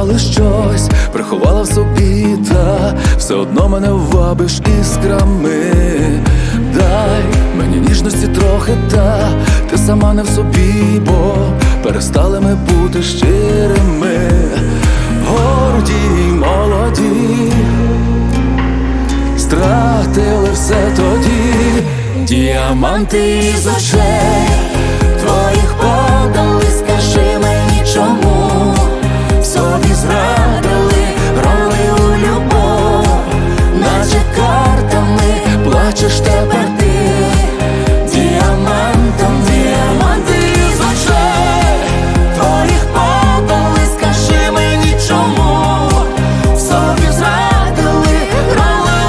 ховали щось, приховала в собі, та все одно мене вабиш іскрами. Дай мені ніжності трохи, та. Ти сама не в собі, бо перестали ми бути щирими, горді й молоді, стратили все тоді, діаманти із очей бачиш тепер.